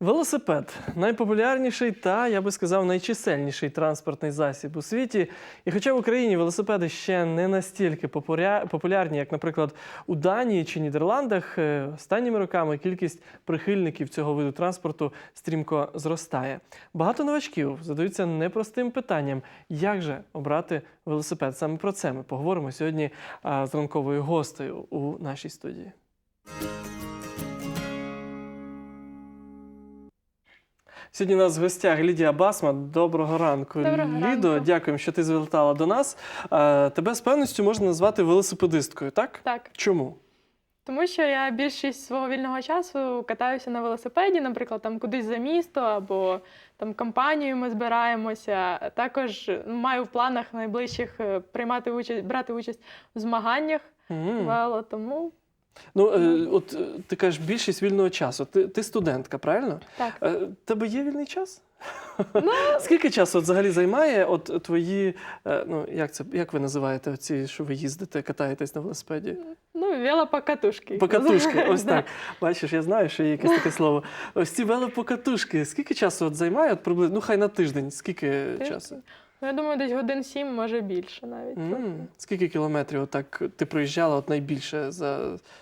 Велосипед найпопулярніший та, я би сказав, найчисельніший транспортний засіб у світі. І хоча в Україні велосипеди ще не настільки популярні, як, наприклад, у Данії чи Нідерландах, е, останніми роками кількість прихильників цього виду транспорту стрімко зростає. Багато новачків задаються непростим питанням, як же обрати велосипед. Саме про це ми поговоримо сьогодні з ранковою гостею у нашій студії. Сьогодні у нас в гостях Лідія Басма. Доброго ранку. Доброго Лідо, ранку. дякуємо, що ти звертала до нас. Е, Тебе з певністю можна назвати велосипедисткою, так? Так, Чому? тому що я більшість свого вільного часу катаюся на велосипеді, наприклад, там кудись за місто або там компанією ми збираємося. Також маю в планах найближчих е, приймати участь, брати участь в змаганнях М. вело, тому Ну, е, от е, ти кажеш, більшість вільного часу. Ти, ти студентка, правильно? так. Е, Тебе є вільний час? Ну, Скільки часу от взагалі займає от твої, е, ну як це, як ви називаєте оці, що ви їздите, катаєтесь на велосипеді? ну велопокатушки. Покатушки, ось Да. так. Бачиш, я знаю, що є якесь таке слово. Ось ці велопокатушки. Скільки часу от займає? От приблизно, ну хай на тиждень. Скільки Тиждень. часу? Ну, я думаю, десь годин сім, може більше навіть. М, Скільки кілометрів отак ти проїжджала от найбільше за,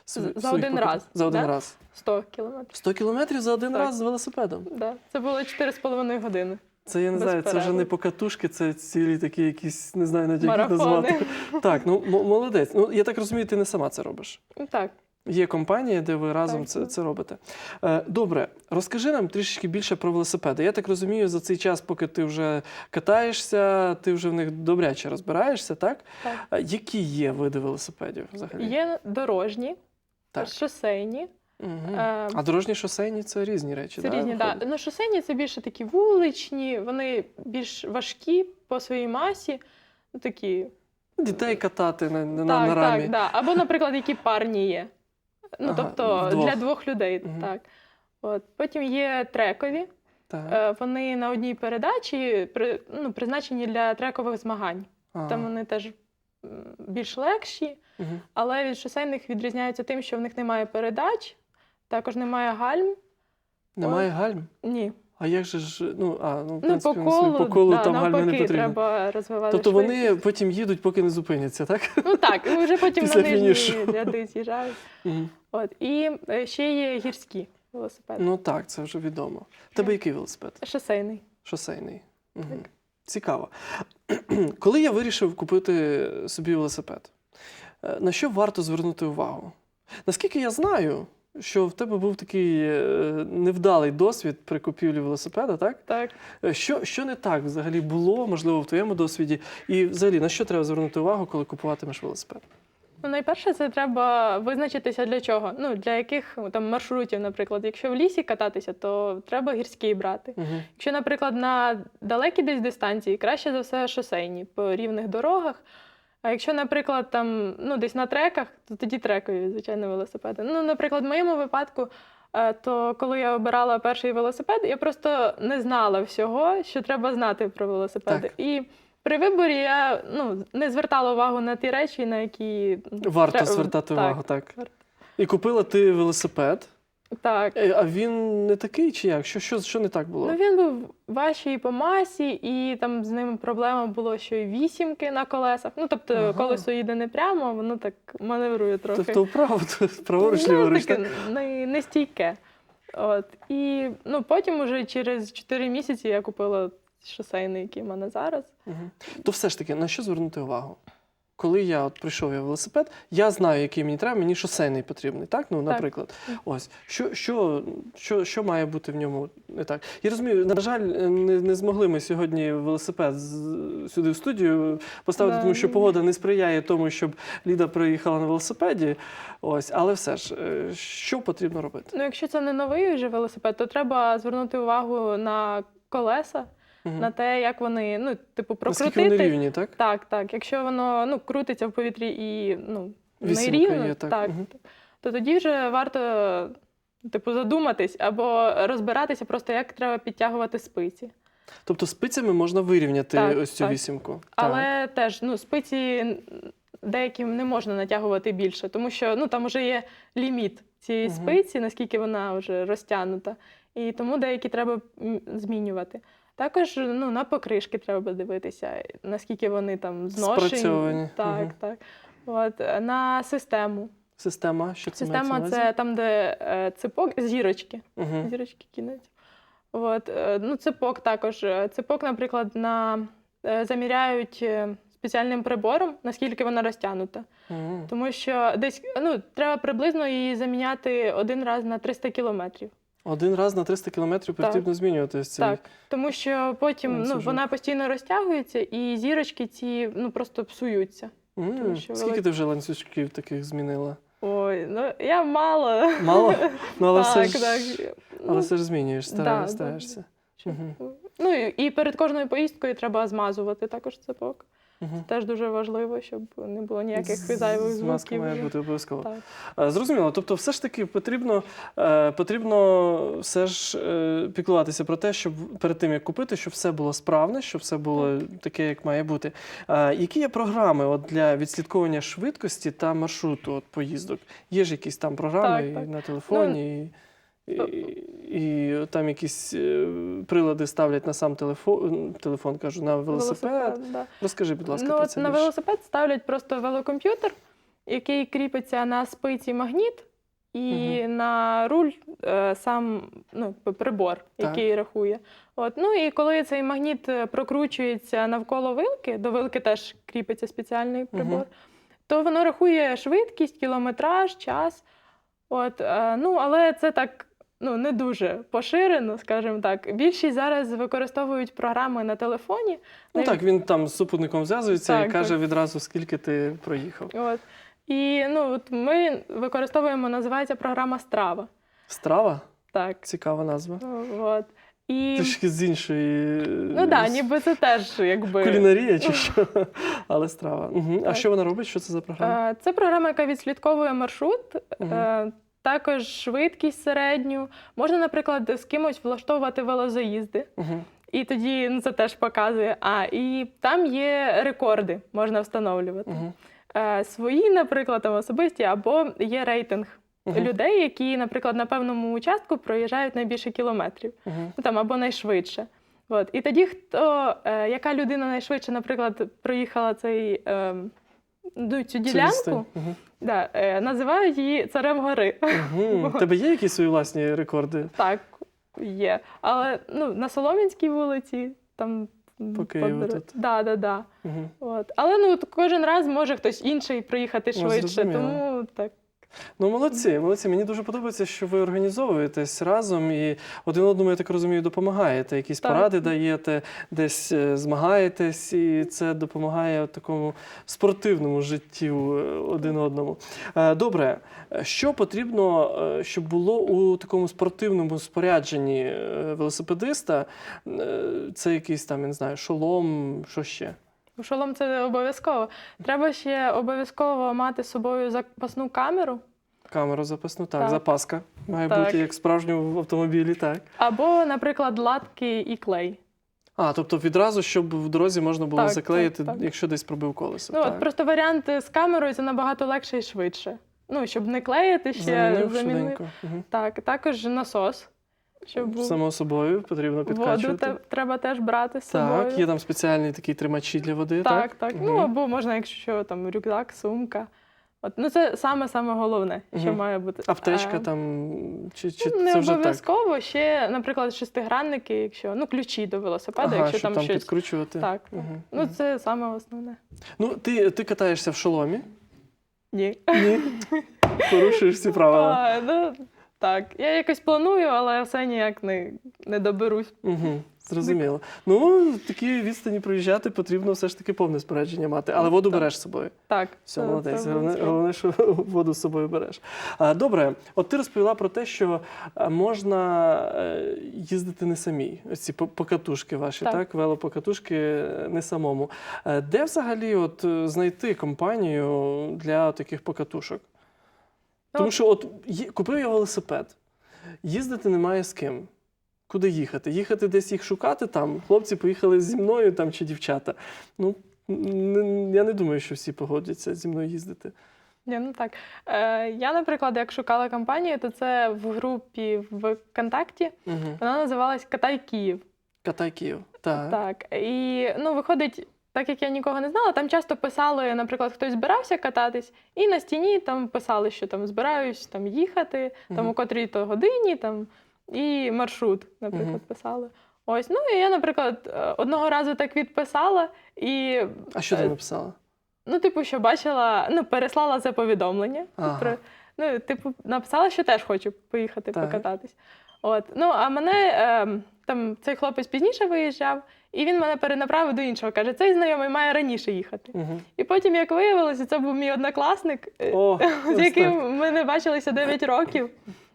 св- За один покат- раз, За один да? раз. 100 кілометрів. 100 кілометрів за один Так. раз з велосипедом. Да. Це було 4,5 години. Це я не знаю, це вже не покатушки, це цілі такі якісь, не знаю навіть як їх назвати. Так, ну молодець. Ну я так розумію, ти не сама це робиш. Так. Є компанія, де ви разом Так. це, це робите. Е, добре, розкажи нам трішечки більше про велосипеди. Я так розумію, за цей час, поки ти вже катаєшся, ти вже в них добряче розбираєшся, так? Так. Які є види велосипедів взагалі? Є дорожні, Так. шосейні. Угу. Е, А дорожні шосейні це різні речі, Це да, різні, да. виходить? Ну, шосейні це більше такі вуличні, вони більш важкі по своїй масі. Такі. Дітей катати на, на, так, на рамі. так, да. Або, наприклад, які парні є. Ну, Ага, тобто вдвох. для двох людей. Угу. Так. От. Потім є трекові. Так. Е, Вони на одній передачі ну, призначені для трекових змагань. Ага. Там вони теж більш легші, угу. але від шосейних відрізняються тим, що в них немає передач, також немає гальм. Немає гальм? Ні. А як же ж, ну, а, ну, в Ну, принципі, по колу, по колу да, там гальми не навпаки, потрібно. треба розвивати Тобто вони швидкість. потім їдуть, поки не зупиняться, так? Ну так, і вже потім Після на нижні ряди з'їжджають. Мгм. От. І е, ще є гірські велосипеди. Ну так, це вже відомо. Тебе який велосипед? Шосейний. Шосейний. Угу. Так. Цікаво. Коли я вирішив купити собі велосипед, е, на що варто звернути увагу? Наскільки я знаю, що в тебе був такий е, невдалий досвід при купівлі велосипеда, так? Так. Е, Що, що не так взагалі було, можливо, в твоєму досвіді? І взагалі на що треба звернути увагу, коли купуватимеш велосипед? Ну, найперше, це треба визначитися для чого. Ну, для яких там маршрутів, наприклад. Якщо в лісі кататися, то треба гірський брати. Угу. Якщо, наприклад, на далекі десь дистанції, краще за все шосейні по рівних дорогах. А якщо, наприклад, там ну, десь на треках, то тоді трекові, звичайно, велосипеди. Ну, наприклад, в моєму випадку, е, то коли я обирала перший велосипед, я просто не знала всього, що треба знати про велосипеди. Так. І при виборі я ну, не звертала увагу на ті речі, на які Варто тре- звертати увагу, так. варто. І купила ти велосипед, Так. Е, а він не такий чи як? Що, що, що не так було? Ну, він був важчий по масі, і там з ним проблема було, що й вісімки на колесах. Ну, тобто, Ага. колесо їде не прямо, воно так маневрує трохи. Тобто вправо, праворуч, ну, ліворуч. таке так? не, не стійке. От. І ну, потім, уже через 4 місяці, я купила шосейний, який в мене зараз. Мгм. То все ж таки, на що звернути увагу? Коли я от прийшов я в велосипед, я знаю, який мені треба, мені шосейний потрібний, так? Ну, наприклад. Ось. Що, що, що, що має бути в ньому не так? Я розумію, на жаль, не, не змогли ми сьогодні велосипед сюди в студію поставити, Да. тому що погода не сприяє тому, щоб Ліда приїхала на велосипеді. Ось, але все ж, е, що потрібно робити? Ну, якщо це не новий вже велосипед, то треба звернути увагу на колеса, Мгм. на те, як вони, ну, типу, Наскільки вони рівні, так? Так, так. Якщо воно ну, крутиться в повітрі і ну, нерівно, є, так. так, Мгм. то тоді вже варто типу, задуматись або розбиратися просто, як треба підтягувати спиці. Тобто спицями можна вирівняти Так, ось цю так. вісімку. Так. Але теж ну, спиці деяким не можна натягувати більше, тому що ну, там вже є ліміт цієї Мгм. спиці, наскільки вона вже розтягнута, і тому деякі треба змінювати. Також ну, на покришки треба дивитися, наскільки вони там зношені. Так, Мгм. так. От, на систему. Система, що це Система мається це там, де е, ципок, зірочки. Мгм. Зірочки кінець. От, е, ну, ципок також. Ципок, наприклад, на, е, заміряють е, спеціальним прибором, наскільки вона розтягнута. Мгм. Тому що десь ну, треба приблизно її заміняти один раз на 300 кілометрів. Один раз на 300 кілометрів Так. потрібно змінювати цей. Так. Тому що потім ну, вона постійно розтягується, і зірочки ці ну, просто псуються. М, Тому що Скільки велик- ти вже ланцюжків таких змінила? Ой, ну я мало. Мало? Ну, але, все так, ж, так. але Ну, все ж змінюєш, да, да, стараєшся. щоб- Мгм. Ну і і перед кожною поїздкою треба змазувати також ципок. Мгм. Теж дуже важливо, щоб не було ніяких зайвих звуків. має бути обов'язково. Зрозуміло. Тобто, все ж таки потрібно, е, потрібно все ж е, піклуватися про те, щоб перед тим як купити, щоб все було справне, щоб все було таке, як має бути. Які є програми от, для відслідковування швидкості та маршруту от, поїздок? Є ж якісь там програми Так, так. на телефоні, і, і, і там якісь е, прилади ставлять на сам телефон, телефон кажу, на велосипед. да. Розкажи, будь ласка, Ну, про це на більше. велосипед ставлять просто велокомп'ютер, який кріпиться на спиці магніт, і на руль е, сам ну, прибор, Так. який рахує. От, ну і коли цей магніт е, прокручується навколо вилки, до вилки теж кріпиться спеціальний прибор, то воно рахує швидкість, кілометраж, час. От, е, ну, але це так ну, не дуже поширено, скажімо так. Більшість зараз використовують програми на телефоні. Ну так, він там з супутником зв'язується і Так, каже відразу, скільки ти проїхав. От. І ну, от ми використовуємо, називається програма Страва. Страва? Так. Цікава назва. От. І, Трішки з іншої. ну так, да, ніби це теж якби. Кулінарія чи що? Але страва. Угу. А що вона робить? Що це за програма? Е, Це програма, яка відслідковує маршрут, е, також швидкість середню. Можна, наприклад, з кимось влаштовувати велозаїзди. Угу. І тоді ну, це теж показує. А, і там є рекорди, можна встановлювати. Угу. Е, Свої, наприклад, там особисті, або є рейтинг Угу. людей, які, наприклад, на певному участку проїжджають найбільше кілометрів, Угу. ну там або найшвидше. От. І тоді, хто, е, яка людина найшвидше, наприклад, проїхала цей, е, цю ділянку, Угу. да, е, називають її царем гори. Угу. Тебе є якісь свої власні рекорди? Так, є. Але ну, на Солом'янській вулиці там. По Києву тут. Да, да, да. Угу. От. Але ну, кожен раз може хтось інший проїхати Ну, швидше. зрозуміло. тому так. Ну, молодці, молодці. Мені дуже подобається, що ви організовуєтесь разом і один одному, я так розумію, допомагаєте. Якісь Так. поради даєте, десь е, змагаєтесь, і це допомагає такому спортивному життю е, один одному. Е, Добре, що потрібно, щоб було у такому спортивному спорядженні велосипедиста? Це якийсь там, я не знаю, шолом, що ще? Шолом це обов'язково. Треба ще обов'язково мати з собою запасну камеру, Камеру запасну, так, Так. запаска. Має Так. бути як в справжньому автомобілі, так. або, наприклад, латки і клей. А, тобто відразу, щоб в дорозі можна було Так, заклеїти, так, так. якщо десь пробив колесо. Ну, так. от просто варіант з камерою це набагато легше і швидше. Ну, щоб не клеїти ще Замінив замінив. Угу. Так, також насос. Щоб був. Само собою потрібно воду підкачувати. те- треба теж брати з собою. Так, є там спеціальні такі тримачі для води, так? Так, так. Мгм. Ну або можна, якщо що, там рюкзак, сумка. От, ну це саме саме головне, що Мгм. має бути. Аптечка А, там, чи, чи ну, не це вже так? обов'язково. Ще, наприклад, шестигранники, якщо ну ключі до велосипеда, Ага, якщо щоб там там щось. підкручувати. Так. Мгм, Ну мгм. це саме основне. Ну, ти, ти катаєшся в шоломі? Ні. Ні. Порушуєш всі правила. А, ну, так. Я якось планую, але все ніяк не, не доберусь. Угу, зрозуміло. Ну, такі відстані проїжджати потрібно все ж таки повне спорядження мати, але воду Так. береш з собою. Так. Все, це- молодець. це Головне, головне, що воду з собою береш. А, Добре, от ти розповіла про те, що можна е, їздити не самій. Ось ці по- покатушки ваші, так? Так. Велопокатушки е, не самому. Е, Де взагалі от знайти компанію для таких покатушок? Тому що от є- купив я велосипед, їздити немає з ким. Куди їхати? Їхати десь їх шукати там. Хлопці поїхали зі мною там чи дівчата. Ну, я не думаю, що всі погодяться зі мною їздити. Ні, ну так. Е, я, наприклад, як шукала компанію, то це в групі в ВКонтакті. Угу. Вона називалась Катай Київ. Катай Київ. Так. Так. І ну, виходить, так як я нікого не знала, там часто писали, наприклад, хтось збирався кататись, і на стіні там писали, що там збираюсь там їхати, там у котрій то годині, там, і маршрут, наприклад, писали. Ось, ну і я, наприклад, е, одного разу так відписала, і А що ти Е, написала? ну, типу, що бачила, ну, переслала це повідомлення. Ага. Про, ну, типу, написала, що теж хочу поїхати Так. покататись. От. Ну, а мене ем, там цей хлопець пізніше виїжджав, і він мене перенаправив до іншого. Каже, цей знайомий має раніше їхати. Угу. І потім, як виявилося, це був мій однокласник, е, О, з яким так. ми не бачилися 9 років.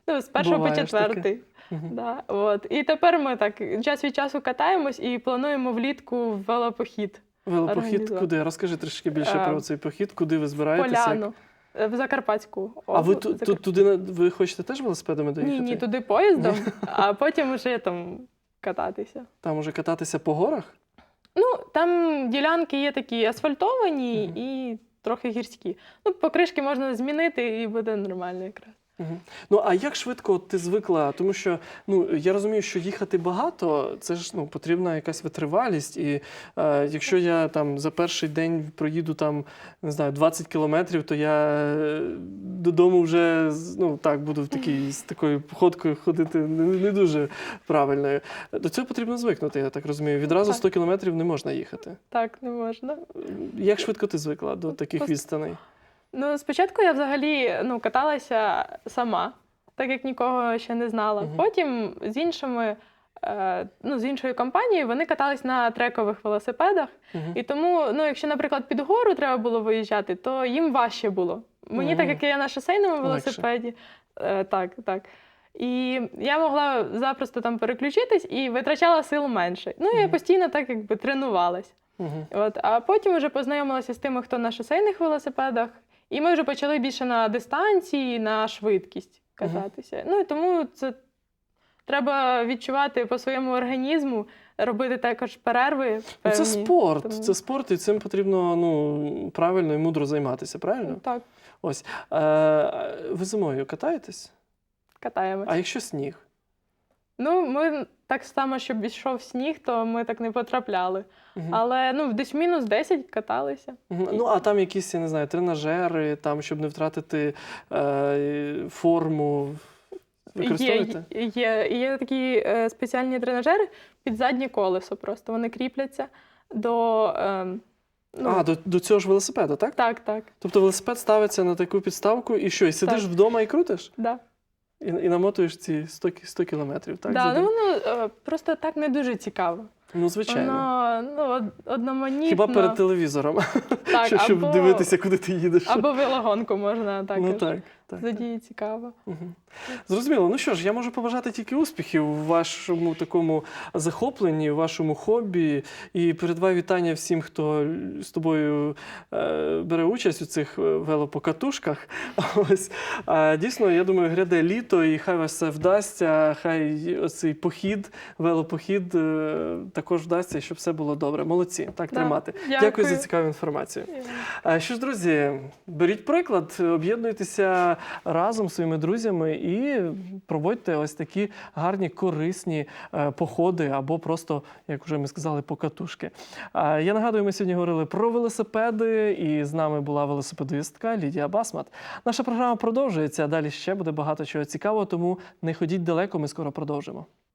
Ну, з першого Буває по четвертий. Да, от. І тепер ми так час від часу катаємось і плануємо влітку велопохід. Велопохід куди? Розкажи трішки більше Е, про цей похід, куди ви збираєтеся? Поляну. е, В Закарпатську. А ви область, ту, Закар- ту, туди на- ви хочете теж велосипедами доїхати? Ні, ні, туди поїздом, а потім вже там кататися. Там уже кататися по горах? Ну, там ділянки є такі асфальтовані Мгм. і трохи гірські. Ну, покришки можна змінити і буде нормально якраз. Угу. Ну а як швидко ти звикла? Тому що ну я розумію, що їхати багато, це ж ну потрібна якась витривалість. І е, якщо я там за перший день проїду там не знаю 20 кілометрів, то я е, додому вже ну так буду в такій з такою походкою ходити не, не дуже правильною. До цього потрібно звикнути, я так розумію. Відразу 100 кілометрів не можна їхати. Так, не можна. Як швидко ти звикла до таких відстаней? Ну, спочатку я взагалі ну, каталася сама, так як нікого ще не знала. Мгм. Потім з іншими. е, Ну, з іншою компанією вони катались на трекових велосипедах, Мгм. і тому, ну, якщо, наприклад, під гору треба було виїжджати, то їм важче було. Мені, так Мгм. як я на шосейному Легше. велосипеді, е, так, так. І я могла запросто там переключитись і витрачала сил менше. Ну, я Мгм. постійно так якби тренувалась. Мгм. От, а потім вже познайомилася з тими, хто на шосейних велосипедах, і ми вже почали більше на дистанції, на швидкість кататися. Ну і тому це треба відчувати по своєму організму, робити також перерви. Ну, Певні. це спорт, тому- це спорт, і цим потрібно ну, правильно і мудро займатися, правильно? Так, Ось. Е, ви зимою катаєтесь? катаємось. А якщо сніг? Ну, ми так само, щоб йшов сніг, то ми так не потрапляли. Мгм. Але ну, десь мінус 10 каталися. Мгм. Ну, а там якісь, я не знаю, тренажери, там, щоб не втратити е, форму. Використовуєте? Є, є, є такі е, спеціальні тренажери під заднє колесо просто. Вони кріпляться до. Е, ну, А, до, до цього ж велосипеда, так? Так, так. Тобто велосипед ставиться на таку підставку і що? І сидиш Так. вдома і крутиш? Да. І, і намотуєш ці 100, кі- 100 кілометрів, так? да, за ну, день? воно е, просто так не дуже цікаво. ну, звичайно. Воно ну, од- одноманітно. Хіба перед телевізором, так, що, щоб або, дивитися, куди ти їдеш. Або велогонку можна так. ну так, так. Тоді цікаво. Мгм. Зрозуміло. Ну що ж, я можу побажати тільки успіхів у вашому такому захопленні, у вашому хобі. І передавай вітання всім, хто з тобою е, бере участь у цих е, велопокатушках. Ось а, дійсно, я думаю, гряде літо, і хай вас це вдасться. Хай оцей похід, велопохід е, також вдасться, щоб все було добре. Молодці, так Да. тримати. Дякую. Дякую за цікаву інформацію. А Що ж, друзі, беріть приклад, об'єднуйтеся разом зі своїми друзями і проводьте ось такі гарні, корисні е, походи або просто, як вже ми сказали, покатушки. Я нагадую, ми сьогодні говорили про велосипеди, і з нами була велосипедистка Лідія Басмат. Наша програма продовжується. Далі ще буде багато чого цікавого, тому не ходіть далеко, ми скоро продовжимо.